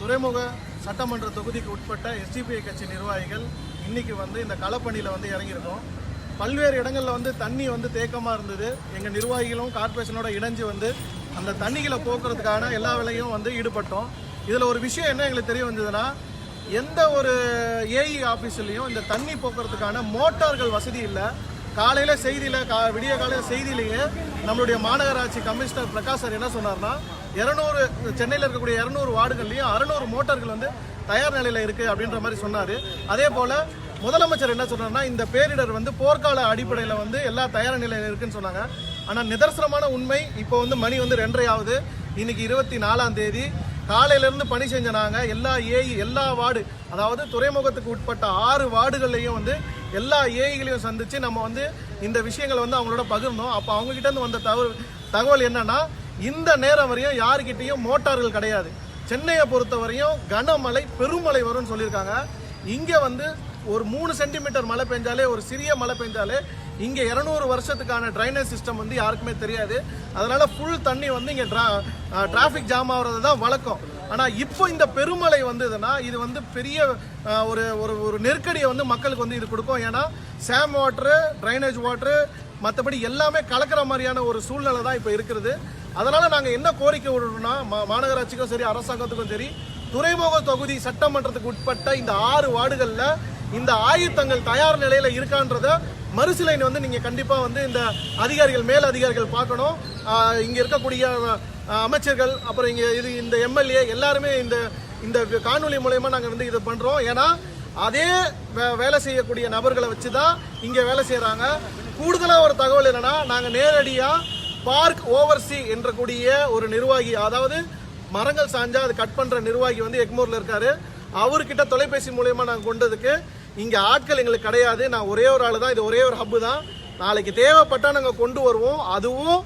துறைமுக சட்டமன்ற தொகுதிக்கு உட்பட்ட எஸ்டிபிஐ கட்சி நிர்வாகிகள் இன்னைக்கு வந்து இந்த களப்பணியில் வந்து இறங்கியிருக்கோம். பல்வேறு இடங்களில் வந்து தண்ணி வந்து தேக்கமாக இருந்தது. எங்கள் நிர்வாகிகளும் கார்ப்பரேஷனோட இணைஞ்சு வந்து அந்த தண்ணிகளை போக்குறதுக்கான எல்லா வேலையும் வந்து ஈடுபட்டோம். இதில் ஒரு விஷயம் என்ன எங்களுக்கு தெரிய வந்ததுன்னா எந்த ஒரு ஏஇ ஆஃபீஸ்லேயும் இந்த தண்ணி போக்குறதுக்கான மோட்டார்கள் வசதி இல்லை. காலையில் செய்தியில் கா விடிய காலையில் செய்தியிலேயே நம்மளுடைய மாநகராட்சி கமிஷனர் பிரகாஷ் சார் என்ன சொன்னார்னா இரநூறு சென்னையில் இருக்கக்கூடிய இரநூறு வார்டுகள்லையும் அறநூறு மோட்டார்கள் வந்து தயார் நிலையில் இருக்குது அப்படின்ற மாதிரி சொன்னார். அதே போல் முதலமைச்சர் என்ன சொன்னார்னா இந்த பேரிடர் வந்து போர்க்கால அடிப்படையில் வந்து எல்லா தயார் நிலையில் இருக்குன்னு சொன்னாங்க. ஆனால் நிதர்சனமான உண்மை இப்போ வந்து மணி வந்து ரெண்டரை ஆகுது இன்னைக்கு இருபத்தி நாலாம் தேதி. காலையிலேருந்து பணி செஞ்ச நாங்கள் எல்லா ஏஇ எல்லா வார்டு அதாவது துறைமுகத்துக்கு உட்பட்ட ஆறு வார்டுகள்லையும் வந்து எல்லா ஏஇகளையும் சந்தித்து நம்ம வந்து இந்த விஷயங்களை வந்து அவங்களோட பகிர்ந்தோம். அப்போ அவங்ககிட்டருந்து வந்த தகவல் தகவல் என்னன்னா இந்த நேரம் வரையும் யாருக்கிட்டேயும் மோட்டார்கள் கிடையாது. சென்னையை பொறுத்தவரையும் கனமழை பெருமழை வரும்னு சொல்லியிருக்காங்க. இங்கே வந்து ஒரு மூணு சென்டிமீட்டர் மழை பெஞ்சாலே ஒரு சிறிய மழை பெஞ்சாலே இங்கே இரநூறு வருஷத்துக்கான ட்ரைனேஜ் சிஸ்டம் வந்து யாருக்குமே தெரியாது. அதனால் ஃபுல் தண்ணி வந்து இங்கே ட்ரா டிராஃபிக் ஜாம் ஆகிறது தான் வழக்கம். ஆனால் இப்போ இந்த பெருமழை வந்ததுன்னா இது வந்து பெரிய ஒரு ஒரு ஒரு நெருக்கடியை வந்து மக்களுக்கு வந்து இது கொடுக்கும். ஏன்னா சேம் வாட்ரு ட்ரைனேஜ் வாட்ரு மற்றபடி எல்லாமே கலக்கிற மாதிரியான ஒரு சூழ்நிலை தான் இப்போ இருக்கிறது அதனால் நாங்கள் என்ன கோரிக்கை விடணும்னா மா- மாநகராட்சிக்கும் சரி அரசாங்கத்துக்கும் சரி துறைமுக தொகுதி சட்டமன்றத்துக்கு உட்பட்ட இந்த ஆறு வார்டுகளில் இந்த ஆயுத்தங்கள் தயார் நிலையில் இருக்கான்றத மறுசிலைன் வந்து நீங்கள் கண்டிப்பாக வந்து இந்த அதிகாரிகள் மேல் அதிகாரிகள் பார்க்கணும். இங்கே இங்க இருக்கக்கூடிய அமைச்சர்கள் அப்புறம் இங்கே இது இந்த எம்எல்ஏ எல்லாருமே இந்த இந்த காணொலி மூலயமா நாங்கள் வந்து இதை பண்ணுறோம் ஏன்னா அதே வே- வேலை செய்யக்கூடிய நபர்களை வச்சு தான் இங்கே வேலை செய்கிறாங்க கூடுதலாக ஒரு தகவல் என்னன்னா நாங்கள் நேரடியாக பார்க் ஓவர்சி என்ற கூடிய ஒரு நிர்வாகி அதாவது மரங்கள் சாஞ்சா அது கட் பண்ணுற நிர்வாகி வந்து எக்மூரில் இருக்காரு. அவர்கிட்ட தொலைபேசி மூலயமா நாங்கள் கொண்டதுக்கு இங்கே ஆட்கள் எங்களுக்கு கிடையாது. நான் ஒரே ஒரு ஆள் தான். இது ஒரே ஒரு ஹப்பு தான். நாளைக்கு தேவைப்பட்டா நாங்கள் கொண்டு வருவோம். அதுவும்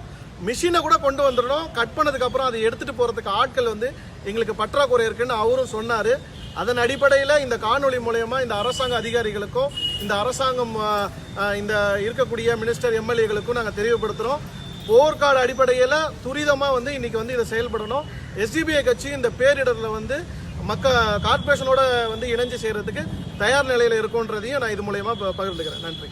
மிஷினை கூட கொண்டு வந்துடணும். கட் பண்ணதுக்கப்புறம் அதை எடுத்துகிட்டு போகிறதுக்கு ஆட்கள் வந்து எங்களுக்கு பற்றாக்குறை இருக்குன்னு அவரும் சொன்னார். அதன் அடிப்படையில் இந்த காணொலி மூலயமா இந்த அரசாங்க அதிகாரிகளுக்கும் இந்த அரசாங்கம் இந்த இருக்கக்கூடிய மினிஸ்டர் எம்எல்ஏகளுக்கும் நாங்கள் தெரியப்படுத்துகிறோம் போர்க்கால அடிப்படையில் துரிதமாக வந்து இன்னைக்கு வந்து இதை செயல்படணும். எஸ்டிபிஐ கட்சி இந்த பேரிடரில் வந்து மக்க கார்பரேஷனோட வந்து இணைஞ்சு செய்கிறதுக்கு தயார் நிலையில் இருக்குன்றதையும் நான் இது மூலயமா பகிர்ந்துக்கிறேன். நன்றி.